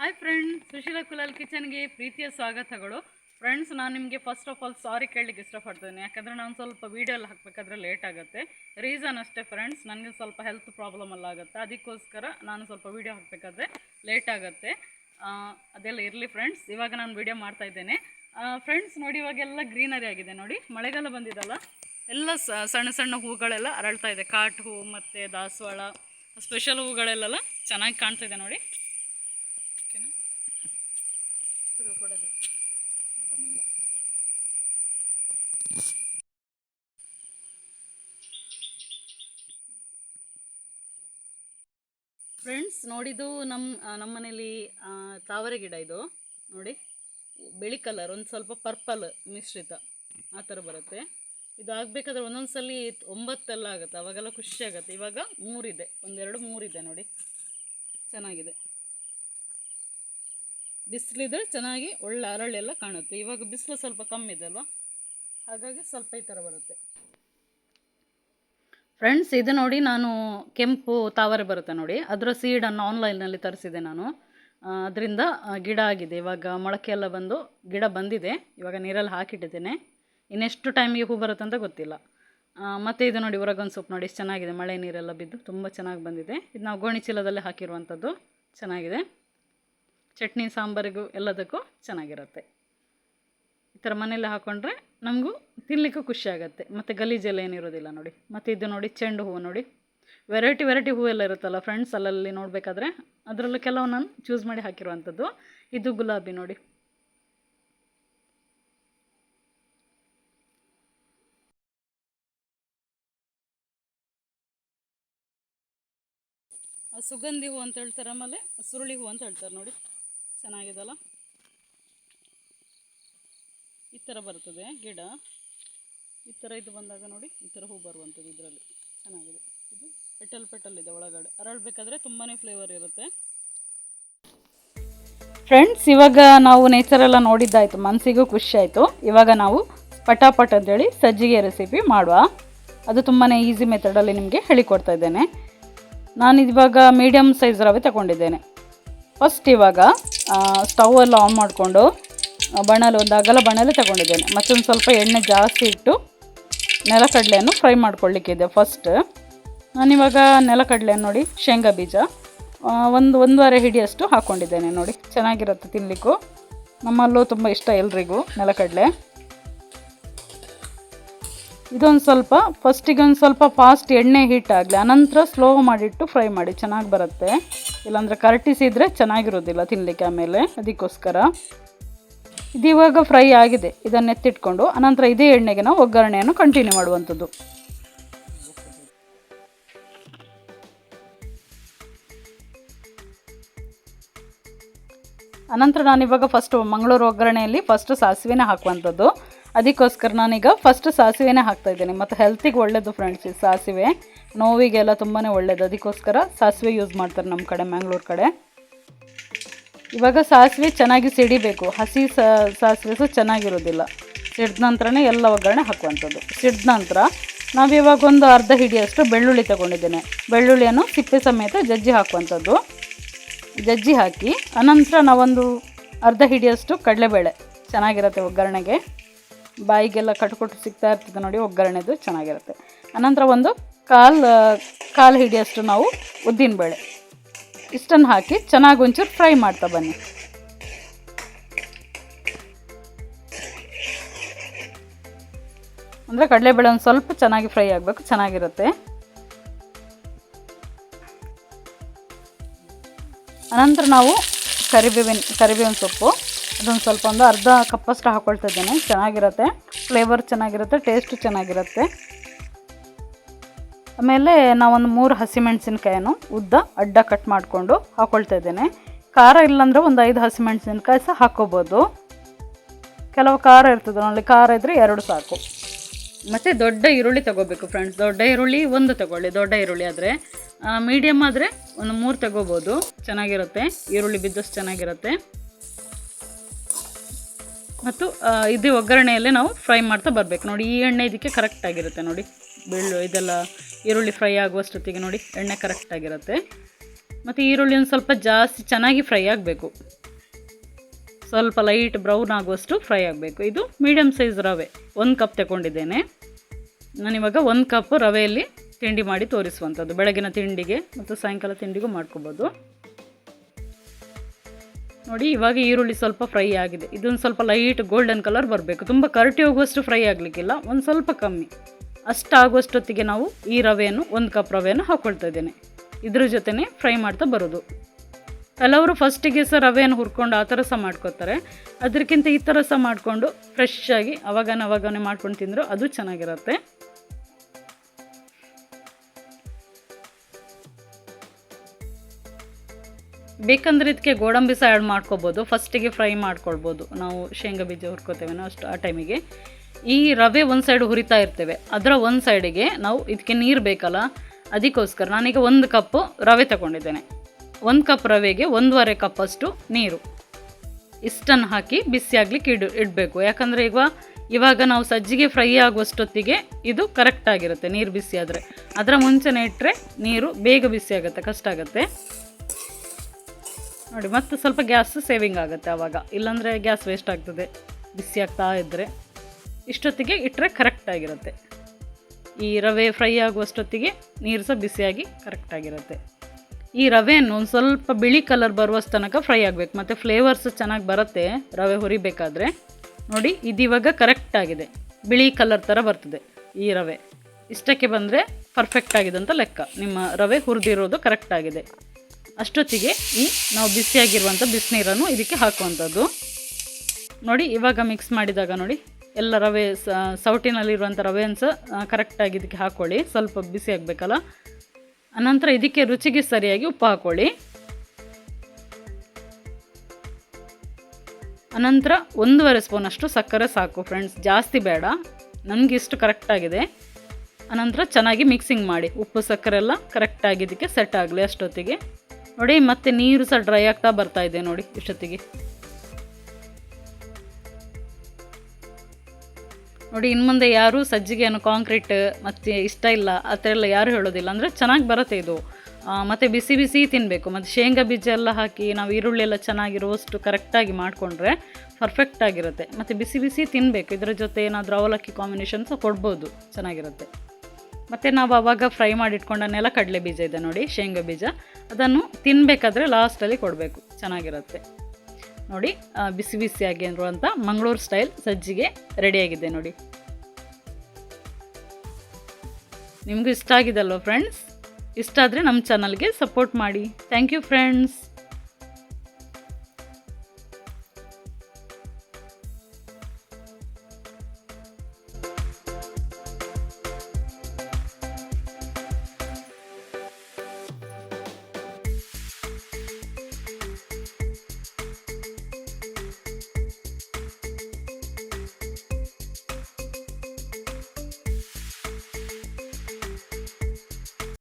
Hi friends Sushila Kulal ಕಿಚನ್ಗೆ ಪ್ರೀತಿಯ ಸ್ವಾಗತಗಳು. ಫ್ರೆಂಡ್ಸ್ ನಾನು ನಿಮಗೆ ಫಸ್ಟ್ ಆಫ್ ಆಲ್ ಸಾರಿ ಕೇಳಲಿಕ್ಕೆ ಇಷ್ಟಪಡ್ತೇನೆ. ಯಾಕಂದರೆ ನಾನು ಸ್ವಲ್ಪ ವೀಡಿಯೋಲ್ಲಿ ಹಾಕಬೇಕಾದ್ರೆ ಲೇಟ್ ಆಗುತ್ತೆ. ರೀಸನ್ ಅಷ್ಟೇ ಫ್ರೆಂಡ್ಸ್ ನನಗೆ ಸ್ವಲ್ಪ ಹೆಲ್ತ್ ಪ್ರಾಬ್ಲಮ್ ಎಲ್ಲ ಆಗುತ್ತೆ. ಅದಕ್ಕೋಸ್ಕರ ನಾನು ಸ್ವಲ್ಪ ವೀಡಿಯೋ ಹಾಕಬೇಕಾದ್ರೆ ಲೇಟ್ ಆಗುತ್ತೆ. ಅದೆಲ್ಲ ಇರಲಿ ಫ್ರೆಂಡ್ಸ್ ಇವಾಗ ನಾನು ವೀಡಿಯೋ ಮಾಡ್ತಾ ಇದ್ದೇನೆ. ಫ್ರೆಂಡ್ಸ್ ನೋಡಿ ಇವಾಗೆಲ್ಲ ಗ್ರೀನರಿ ಆಗಿದೆ ನೋಡಿ. ಮಳೆಗಾಲ ಬಂದಿದಲ್ಲ? ಎಲ್ಲ ಸಣ್ಣ ಸಣ್ಣ ಹೂಗಳೆಲ್ಲ ಅರಳ್ತಾ ಇದೆ. ಕಾಟ್ ಹೂ ಮತ್ತು ದಾಸವಾಳ ಸ್ಪೆಷಲ್ ಹೂಗಳೆಲ್ಲ ಚೆನ್ನಾಗಿ ಕಾಣ್ತಾ ಇದೆ ನೋಡಿ. ಫ್ರೆಂಡ್ಸ್ ನೋಡಿದ್ದು ನಮ್ಮ ನಮ್ಮ ಮನೇಲಿ ತಾವರೆ ಗಿಡ ಇದು. ನೋಡಿ ಬಿಳಿ ಕಲರ್ ಒಂದು ಸ್ವಲ್ಪ ಪರ್ಪಲ್ ಮಿಶ್ರಿತ. ಆ ಥರ ಬರುತ್ತೆ. ಇದು ಆಗಬೇಕಾದ್ರೆ ಒಂದೊಂದು ಸಲ ಒಂಬತ್ತೆಲ್ಲ ಆಗುತ್ತೆ, ಅವಾಗೆಲ್ಲ ಖುಷಿ ಆಗುತ್ತೆ. ಇವಾಗ ಮೂರಿದೆ, ಒಂದೆರಡು ಮೂರಿದೆ ನೋಡಿ. ಚೆನ್ನಾಗಿದೆ. ಬಿಸಿಲಿದ್ರೆ ಚೆನ್ನಾಗಿ ಒಳ್ಳೆ ಅರಳೆಲ್ಲ ಕಾಣುತ್ತೆ. ಇವಾಗ ಬಿಸಿಲು ಸ್ವಲ್ಪ ಕಮ್ಮಿ ಇದೆ ಅಲ್ವಾ? ಹಾಗಾಗಿ ಸ್ವಲ್ಪ ಈ ಥರ ಬರುತ್ತೆ. ಫ್ರೆಂಡ್ಸ್ ಇದು ನೋಡಿ ನಾನು ಕೆಂಪು ತಾವರೆ ಬರುತ್ತೆ ನೋಡಿ. ಅದರ ಸೀಡನ್ನು ಆನ್ಲೈನಲ್ಲಿ ತರಿಸಿದೆ ನಾನು. ಅದರಿಂದ ಗಿಡ ಆಗಿದೆ. ಇವಾಗ ಮೊಳಕೆ ಎಲ್ಲ ಬಂದು ಗಿಡ ಬಂದಿದೆ. ಇವಾಗ ನೀರಲ್ಲಿ ಹಾಕಿಟ್ಟಿದ್ದೇನೆ. ಇನ್ನೆಷ್ಟು ಟೈಮಿಗೆ ಹೂ ಬರುತ್ತೆ ಅಂತ ಗೊತ್ತಿಲ್ಲ. ಮತ್ತು ಇದು ನೋಡಿ ಉರಗನ್ ಸೊಪ್ಪು ನೋಡಿ. ಎಷ್ಟು ಚೆನ್ನಾಗಿದೆ. ಮಳೆ ನೀರೆಲ್ಲ ಬಿದ್ದು ತುಂಬ ಚೆನ್ನಾಗಿ ಬಂದಿದೆ. ಇದು ನಾವು ಗೋಣಿ ಚೀಲದಲ್ಲೇ ಹಾಕಿರುವಂಥದ್ದು ಚೆನ್ನಾಗಿದೆ. ಚಟ್ನಿ, ಸಾಂಬಾರಿಗೂ ಎಲ್ಲದಕ್ಕೂ ಚೆನ್ನಾಗಿರುತ್ತೆ. ಈ ಥರ ಮನೇಲಿ ಹಾಕ್ಕೊಂಡ್ರೆ ನಮಗೂ ತಿನ್ನಲಿಕ್ಕೂ ಖುಷಿ ಆಗುತ್ತೆ. ಮತ್ತು ಗಲೀಜೆಲ್ಲ ಏನಿರೋದಿಲ್ಲ ನೋಡಿ. ಮತ್ತು ಇದು ನೋಡಿ ಚೆಂಡು ಹೂವು ನೋಡಿ. ವೆರೈಟಿ ವೆರೈಟಿ ಹೂವೆಲ್ಲ ಇರುತ್ತಲ್ಲ ಫ್ರೆಂಡ್ಸ್ ಅಲ್ಲಲ್ಲಿ ನೋಡಬೇಕಾದ್ರೆ ಅದರಲ್ಲೂ ಕೆಲವು ನಾನು ಚೂಸ್ ಮಾಡಿ ಹಾಕಿರುವಂಥದ್ದು. ಇದು ಗುಲಾಬಿ ನೋಡಿ. ಸುಗಂಧಿ ಹೂ ಅಂತ ಹೇಳ್ತಾರೆ ಆಮೇಲೆ ಸುರುಳಿ ಹೂ ಅಂತ ಹೇಳ್ತಾರೆ ನೋಡಿ. ಚೆನ್ನಾಗಿದಲ್ಲ ಈ ಥರ ಬರ್ತದೆ ಗಿಡ. ಈ ಥರ ಇದು ಬಂದಾಗ ನೋಡಿ, ಈ ಥರ ಹೂ ಬರುವಂಥದ್ದು ಇದರಲ್ಲಿ. ಚೆನ್ನಾಗಿದೆ. ಇದು ಪೆಟಲ್ ಪೆಟಲ್ ಇದೆ ಒಳಗಡೆ. ಅರಳಬೇಕಾದ್ರೆ ತುಂಬಾ ಫ್ಲೇವರ್ ಇರುತ್ತೆ. ಫ್ರೆಂಡ್ಸ್ ಇವಾಗ ನಾವು ನೇಚರ್ ಎಲ್ಲ ನೋಡಿದ್ದಾಯಿತು. ಮನಸ್ಸಿಗೂ ಖುಷಿ ಆಯಿತು. ಇವಾಗ ನಾವು ಪಟಾಪಟ್ ಅಂತೇಳಿ ಸಜ್ಜಿಗೆ ರೆಸಿಪಿ ಮಾಡುವ. ಅದು ತುಂಬಾ ಈಸಿ ಮೆಥಡಲ್ಲಿ ನಿಮಗೆ ಹೇಳಿಕೊಡ್ತಾ ಇದ್ದೇನೆ. ನಾನು ಇವಾಗ ಮೀಡಿಯಮ್ ಸೈಜ್ ರವೆ ತಗೊಂಡಿದ್ದೇನೆ. ಫಸ್ಟ್ ಇವಾಗ ಸ್ಟವ್ ಎಲ್ಲ ಆನ್ ಮಾಡಿಕೊಂಡು ಬಣಲು ಒಂದು ಅಗಲ ಬಣಲೆ ತಗೊಂಡಿದ್ದೇನೆ. ಮತ್ತೊಂದು ಸ್ವಲ್ಪ ಎಣ್ಣೆ ಜಾಸ್ತಿ ಇಟ್ಟು ನೆಲಕಡಲೆಯನ್ನು ಫ್ರೈ ಮಾಡ್ಕೊಳ್ಳಿಕ್ಕಿದೆ ಫಸ್ಟ್ ನಾನಿವಾಗ ನೆಲಕಡಲೆ ನೋಡಿ, ಶೇಂಗಾ ಬೀಜ ಒಂದು ಒಂದೂವರೆ ಹಿಡಿಯಷ್ಟು ಹಾಕ್ಕೊಂಡಿದ್ದೇನೆ ನೋಡಿ. ಚೆನ್ನಾಗಿರುತ್ತೆ ತಿನ್ನಲಿಕ್ಕೂ ನಮ್ಮಲ್ಲೂ ತುಂಬ ಇಷ್ಟ ಎಲ್ರಿಗೂ ನೆಲಕಡಲೆ. ಇದೊಂದು ಸ್ವಲ್ಪ ಫಸ್ಟಿಗೆ ಒಂದು ಸ್ವಲ್ಪ ಫಾಸ್ಟ್ ಎಣ್ಣೆ ಹೀಟ್ ಆಗಲಿ, ಅನಂತರ ಸ್ಲೋ ಮಾಡಿಟ್ಟು ಫ್ರೈ ಮಾಡಿ, ಚೆನ್ನಾಗಿ ಬರುತ್ತೆ. ಇಲ್ಲಾಂದರೆ ಕರಟಿಸಿದರೆ ಚೆನ್ನಾಗಿರೋದಿಲ್ಲ ತಿನ್ನಲಿಕ್ಕೆ ಆಮೇಲೆ, ಅದಕ್ಕೋಸ್ಕರ. ಇದು ಇವಾಗ ಫ್ರೈ ಆಗಿದೆ ಇದನ್ನು ಎತ್ತಿಟ್ಕೊಂಡು ಅನಂತರ ಇದೇ ಎಣ್ಣೆಗೆ ನಾವು ಒಗ್ಗರಣೆಯನ್ನು ಕಂಟಿನ್ಯೂ ಮಾಡುವಂಥದ್ದು. ಅನಂತರ ನಾನಿವಾಗ ಫಸ್ಟ್ ಮಂಗಳೂರು ಒಗ್ಗರಣೆಯಲ್ಲಿ ಫಸ್ಟ್ ಸಾಸಿವೆನೇ ಹಾಕುವಂಥದ್ದು. ಅದಕ್ಕೋಸ್ಕರ ನಾನೀಗ ಫಸ್ಟ್ ಸಾಸಿವೆನೇ ಹಾಕ್ತಾ ಇದ್ದೀನಿ. ಮತ್ತು ಹೆಲ್ತಿಗೆ ಒಳ್ಳೇದು ಫ್ರೆಂಡ್ಸ್ ಈ ಸಾಸಿವೆ. ನೋವಿಗೆಲ್ಲ ತುಂಬಾ ಒಳ್ಳೇದು. ಅದಕ್ಕೋಸ್ಕರ ಸಾಸಿವೆ ಯೂಸ್ ಮಾಡ್ತಾರೆ ನಮ್ಮ ಕಡೆ ಮ್ಯಾಂಗ್ಳೂರು ಕಡೆ. ಇವಾಗ ಸಾಸಿವೆ ಚೆನ್ನಾಗಿ ಸಿಡಿಬೇಕು. ಹಸಿ ಸಾಸಿವೆ ಸಹ ಚೆನ್ನಾಗಿರೋದಿಲ್ಲ. ಸಿಡ್ದ ನಂತರನೇ ಎಲ್ಲ ಒಗ್ಗರಣೆ ಹಾಕುವಂಥದ್ದು. ಸಿಡ್ದ ನಂತರ ನಾವಿವಾಗ ಒಂದು ಅರ್ಧ ಹಿಡಿಯಷ್ಟು ಬೆಳ್ಳುಳ್ಳಿ ತಗೊಂಡಿದ್ದೇನೆ. ಬೆಳ್ಳುಳ್ಳಿಯನ್ನು ಸಿಪ್ಪೆ ಸಮೇತ ಜಜ್ಜಿ ಹಾಕುವಂಥದ್ದು. ಜಜ್ಜಿ ಹಾಕಿ ಅನಂತರ ನಾವೊಂದು ಅರ್ಧ ಹಿಡಿಯಷ್ಟು ಕಡಲೆಬೇಳೆ. ಚೆನ್ನಾಗಿರುತ್ತೆ ಒಗ್ಗರಣೆಗೆ. ಬಾಯಿಗೆಲ್ಲ ಕಟ್ಕೊಟ್ಟು ಸಿಗ್ತಾ ಇರ್ತದೆ ನೋಡಿ, ಒಗ್ಗರಣೆದು ಚೆನ್ನಾಗಿರುತ್ತೆ. ಅನಂತರ ಒಂದು ಕಾಲು ಕಾಲು ಹಿಡಿಯಷ್ಟು ನಾವು ಉದ್ದಿನಬೇಳೆ. ಇಷ್ಟನ್ನು ಹಾಕಿ ಚೆನ್ನಾಗಿ ಒಂಚೂರು ಫ್ರೈ ಮಾಡ್ತಾ ಬನ್ನಿ. ಅಂದರೆ ಕಡಲೆಬೇಳೆ ಒಂದು ಸ್ವಲ್ಪ ಚೆನ್ನಾಗಿ ಫ್ರೈ ಆಗಬೇಕು, ಚೆನ್ನಾಗಿರುತ್ತೆ. ಅನಂತರ ನಾವು ಕರಿಬೇವಿನ ಕರಿಬೇವಿನ ಸೊಪ್ಪು. ಅದೊಂದು ಸ್ವಲ್ಪ ಒಂದು ಅರ್ಧ ಕಪ್ಪಷ್ಟು ಹಾಕ್ಕೊಳ್ತಾ ಇದ್ದೇನೆ ಚೆನ್ನಾಗಿರುತ್ತೆ. ಫ್ಲೇವರ್ ಚೆನ್ನಾಗಿರುತ್ತೆ ಟೇಸ್ಟ್ ಚೆನ್ನಾಗಿರುತ್ತೆ. ಆಮೇಲೆ ನಾವೊಂದು ಮೂರು ಹಸಿಮೆಣಸಿನ್ಕಾಯನ್ನು ಉದ್ದ ಅಡ್ಡ ಕಟ್ ಮಾಡಿಕೊಂಡು ಹಾಕ್ಕೊಳ್ತಾ ಇದ್ದೇನೆ ಖಾರ ಇಲ್ಲಾಂದರೆ ಒಂದು ಐದು ಹಸಿಮೆಣಸಿನ್ಕಾಯಿ ಸಹ ಹಾಕ್ಕೋಬೋದು. ಕೆಲವು ಖಾರ ಇರ್ತದೆ ನೋಡಿ ಖಾರ ಇದ್ದರೆ ಎರಡು ಸಾಕು. ಮತ್ತು ದೊಡ್ಡ ಈರುಳ್ಳಿ ತಗೋಬೇಕು ಫ್ರೆಂಡ್ಸ್ ದೊಡ್ಡ ಈರುಳ್ಳಿ ಒಂದು ತಗೊಳ್ಳಿ, ದೊಡ್ಡ ಈರುಳ್ಳಿ ಆದರೆ. ಮೀಡಿಯಮ್ ಆದರೆ ಒಂದು ಮೂರು ತಗೋಬೋದು. ಚೆನ್ನಾಗಿರುತ್ತೆ. ಈರುಳ್ಳಿ ಬಿದ್ದಷ್ಟು ಚೆನ್ನಾಗಿರುತ್ತೆ. ಮತ್ತು ಇದು ಒಗ್ಗರಣೆಯಲ್ಲೇ ನಾವು ಫ್ರೈ ಮಾಡ್ತಾ ಬರಬೇಕು. ನೋಡಿ, ಈ ಎಣ್ಣೆ ಇದಕ್ಕೆ ಕರೆಕ್ಟ್ ಆಗಿರುತ್ತೆ ನೋಡಿ. ಬೆಳ್ಳು ಇದೆಲ್ಲ ಈರುಳ್ಳಿ ಫ್ರೈ ಆಗುವಷ್ಟೊತ್ತಿಗೆ ನೋಡಿ, ಎಣ್ಣೆ ಕರೆಕ್ಟ್ ಆಗಿರುತ್ತೆ. ಮತ್ತು ಈರುಳ್ಳಿ ಒಂದು ಸ್ವಲ್ಪ ಜಾಸ್ತಿ ಚೆನ್ನಾಗಿ ಫ್ರೈ ಆಗಬೇಕು. ಸ್ವಲ್ಪ ಲೈಟ್ ಬ್ರೌನ್ ಆಗುವಷ್ಟು ಫ್ರೈ ಆಗಬೇಕು. ಇದು ಮೀಡಿಯಮ್ ಸೈಜ್ ರವೆ. ಒಂದು ಕಪ್ ತಗೊಂಡಿದ್ದೇನೆ. ನಾನಿವಾಗ ಒಂದು ಕಪ್ ರವೆಯಲ್ಲಿ ತಿಂಡಿ ಮಾಡಿ ತೋರಿಸುವಂಥದ್ದು. ಬೆಳಗಿನ ತಿಂಡಿಗೆ ಮತ್ತು ಸಾಯಂಕಾಲ ತಿಂಡಿಗೂ ಮಾಡ್ಕೋಬೋದು. ನೋಡಿ, ಇವಾಗ ಈರುಳ್ಳಿ ಸ್ವಲ್ಪ ಫ್ರೈ ಆಗಿದೆ. ಇದೊಂದು ಸ್ವಲ್ಪ ಲೈಟ್ ಗೋಲ್ಡನ್ ಕಲರ್ ಬರಬೇಕು. ತುಂಬ ಕರಟಿ ಹೋಗುವಷ್ಟು ಫ್ರೈ ಆಗಲಿಕ್ಕಿಲ್ಲ. ಒಂದು ಸ್ವಲ್ಪ ಕಮ್ಮಿ. ಅಷ್ಟಾಗುವಷ್ಟೊತ್ತಿಗೆ ನಾವು ಈ ರವೆಯನ್ನು, ಒಂದು ಕಪ್ ರವೆಯನ್ನು ಹಾಕ್ಕೊಳ್ತಾ ಇದ್ದೇನೆ. ಇದ್ರ ಜೊತೆನೇ ಫ್ರೈ ಮಾಡ್ತಾ ಬರೋದು. ಕೆಲವರು ಫಸ್ಟಿಗೆ ಸಹ ರವೆಯನ್ನು ಹುರ್ಕೊಂಡು ಆ ಥರ ಸಹ ಮಾಡ್ಕೋತಾರೆ ಅದಕ್ಕಿಂತ ಈ ಥರ ಸಹ ಮಾಡಿಕೊಂಡು ಫ್ರೆಶ್ ಆಗಿ ಅವಾಗ ಅವಾಗನೇ ಮಾಡ್ಕೊಂಡು ತಿಂದರು ಅದು ಚೆನ್ನಾಗಿರುತ್ತೆ. ಬೇಕಂದ್ರೆ ಇದಕ್ಕೆ ಗೋಡಂಬಿ ಸಹ ಆ್ಯಡ್ ಮಾಡ್ಕೋಬೋದು. ಫಸ್ಟಿಗೆ ಫ್ರೈ ಮಾಡ್ಕೊಳ್ಬೋದು. ನಾವು ಶೇಂಗಾ ಬೀಜ ಹುರ್ಕೋತೇವೆ ಅಷ್ಟು ಆ ಟೈಮಿಗೆ ಈ ರವೆ ಒಂದು ಸೈಡ್ ಹುರಿತಾ ಇರ್ತೇವೆ. ಅದರ ಒಂದು ಸೈಡಿಗೆ ನಾವು ಇದಕ್ಕೆ ನೀರು ಬೇಕಲ್ಲ, ಅದಕ್ಕೋಸ್ಕರ ನಾನೀಗ ಒಂದು ಕಪ್ಪು ರವೆ ತಗೊಂಡಿದ್ದೇನೆ. ಒಂದು ಕಪ್ ರವೆಗೆ ಒಂದೂವರೆ ಕಪ್ಪಷ್ಟು ನೀರು. ಇಷ್ಟನ್ನು ಹಾಕಿ ಬಿಸಿ ಆಗ್ಲಿಕ್ಕೆ ಇಡು, ಇಡಬೇಕು. ಯಾಕಂದರೆ ಈಗ ಇವಾಗ ನಾವು ಸಜ್ಜಿಗೆ ಫ್ರೈ ಆಗುವಷ್ಟೊತ್ತಿಗೆ ಇದು ಕರೆಕ್ಟಾಗಿರುತ್ತೆ ನೀರು ಬಿಸಿ ಆದರೆ. ಅದರ ಮುಂಚೆನೇ ಇಟ್ಟರೆ ನೀರು ಬೇಗ ಬಿಸಿ ಆಗುತ್ತೆ, ಕಷ್ಟ ಆಗುತ್ತೆ. ನೋಡಿ, ಮತ್ತು ಸ್ವಲ್ಪ ಗ್ಯಾಸ್ ಸೇವಿಂಗ್ ಆಗುತ್ತೆ ಆವಾಗ ಇಲ್ಲಾಂದರೆ ಗ್ಯಾಸ್ ವೇಸ್ಟ್ ಆಗ್ತದೆ. ಬಿಸಿ ಆಗ್ತಾ ಇದ್ದರೆ ಇಷ್ಟೊತ್ತಿಗೆ ಇಟ್ಟರೆ ಕರೆಕ್ಟಾಗಿರುತ್ತೆ ಈ ರವೆ ಫ್ರೈ ಆಗುವಷ್ಟೊತ್ತಿಗೆ ನೀರು ಸಹ ಬಿಸಿಯಾಗಿ ಕರೆಕ್ಟಾಗಿರುತ್ತೆ ಈ ರವೆಯನ್ನು ಒಂದು ಸ್ವಲ್ಪ ಬಿಳಿ ಕಲರ್ ಬರುವಷ್ಟು ತನಕ ಫ್ರೈ ಆಗಬೇಕು. ಮತ್ತು ಫ್ಲೇವರ್ಸ್ ಚೆನ್ನಾಗಿ ಬರುತ್ತೆ, ರವೆ ಹುರಿಬೇಕಾದ್ರೆ. ನೋಡಿ, ಇದಿವಾಗ ಕರೆಕ್ಟಾಗಿದೆ ಬಿಳಿ ಕಲರ್ ಥರ ಬರ್ತದೆ ಈ ರವೆ. ಇಷ್ಟಕ್ಕೆ ಬಂದರೆ ಪರ್ಫೆಕ್ಟ್ ಆಗಿದೆ ಅಂತ ಲೆಕ್ಕ. ನಿಮ್ಮ ರವೆ ಹುರಿದಿರೋದು ಕರೆಕ್ಟ್ ಆಗಿದೆ. ಅಷ್ಟೊತ್ತಿಗೆ ಈ ನಾವು ಬಿಸಿಯಾಗಿರುವಂಥ ಬಿಸಿನೀರನ್ನು ಇದಕ್ಕೆ ಹಾಕುವಂಥದ್ದು. ನೋಡಿ, ಇವಾಗ ಮಿಕ್ಸ್ ಮಾಡಿದಾಗ ನೋಡಿ, ಎಲ್ಲ ರವೆ ಸೌಟಿನಲ್ಲಿರುವಂಥ ರವೆಯನ್ನು ಸಹ ಕರೆಕ್ಟಾಗಿ ಇದಕ್ಕೆ ಹಾಕ್ಕೊಳ್ಳಿ ಸ್ವಲ್ಪ ಬಿಸಿ ಆಗಬೇಕಲ್ಲ? ಅನಂತರ ಇದಕ್ಕೆ ರುಚಿಗೆ ಸರಿಯಾಗಿ ಉಪ್ಪು ಹಾಕ್ಕೊಳ್ಳಿ ಅನಂತರ ಒಂದೂವರೆ ಸ್ಪೂನಷ್ಟು ಸಕ್ಕರೆ ಸಾಕು ಫ್ರೆಂಡ್ಸ್ ಜಾಸ್ತಿ ಬೇಡ. ನನಗೆ ಇಷ್ಟು ಕರೆಕ್ಟಾಗಿದೆ ಅನಂತರ ಚೆನ್ನಾಗಿ ಮಿಕ್ಸಿಂಗ್ ಮಾಡಿ. ಉಪ್ಪು, ಸಕ್ಕರೆ ಎಲ್ಲ ಕರೆಕ್ಟಾಗಿ ಇದಕ್ಕೆ ಸೆಟ್ ಆಗಲಿ ಅಷ್ಟೊತ್ತಿಗೆ. ನೋಡಿ, ಮತ್ತೆ ನೀರು ಸಹ ಡ್ರೈ ಆಗ್ತಾ ಬರ್ತಾ ಇದೆ ನೋಡಿ, ಇಷ್ಟೊತ್ತಿಗೆ. ನೋಡಿ ಇನ್ನು ಮುಂದೆ ಯಾರೂ ಸಜ್ಜಿಗೆಯನ್ನು ಕಾಂಕ್ರೀಟ್ ಮತ್ತು ಇಷ್ಟ ಇಲ್ಲ, ಆ ಥರ ಎಲ್ಲ ಯಾರೂ ಹೇಳೋದಿಲ್ಲ. ಅಂದರೆ ಚೆನ್ನಾಗಿ ಬರುತ್ತೆ ಇದು. ಮತ್ತು ಬಿಸಿ ಬಿಸಿ ತಿನ್ನಬೇಕು ಮತ್ತು ಶೇಂಗಾ ಬೀಜ ಎಲ್ಲ ಹಾಕಿ, ನಾವು ಈರುಳ್ಳಿ ಎಲ್ಲ ಚೆನ್ನಾಗಿ ರೋಸ್ಟ್ ಕರೆಕ್ಟಾಗಿ ಮಾಡಿಕೊಂಡ್ರೆ ಪರ್ಫೆಕ್ಟ್ ಆಗಿರುತ್ತೆ. ಮತ್ತು ಬಿಸಿ ಬಿಸಿ ತಿನ್ನಬೇಕು ಇದರ ಜೊತೆ ಏನಾದರೂ ಅವಲಕ್ಕಿ ಕಾಂಬಿನೇಷನ್ ಸಹ ಕೊಡ್ಬೋದು. ಚೆನ್ನಾಗಿರುತ್ತೆ. ಮತ್ತು ನಾವು ಆವಾಗ ಫ್ರೈ ಮಾಡಿ ನೆಲ ಕಡಲೆ ಬೀಜ ಇದೆ ನೋಡಿ, ಶೇಂಗಾ ಬೀಜ. ಅದನ್ನು ತಿನ್ನಬೇಕಾದ್ರೆ ಲಾಸ್ಟಲ್ಲಿ ಕೊಡಬೇಕು. ಚೆನ್ನಾಗಿರುತ್ತೆ. ನೋಡಿ ಬಿಸಿ ಬಿಸಿಯಾಗಿ ಅಂತ ಮಂಗಳೂರು ಸ್ಟೈಲ್ ಸಜ್ಜಿಗೆ ರೆಡಿಯಾಗಿದೆ ನೋಡಿ. ನಿಮಗೂ ಇಷ್ಟ ಆಗಿದೆ ಅಲ್ವಾ ಫ್ರೆಂಡ್ಸ್ ಇಷ್ಟ ಆದರೆ ನಮ್ಮ ಚಾನಲ್ಗೆ ಸಪೋರ್ಟ್ ಮಾಡಿ. Thank you friends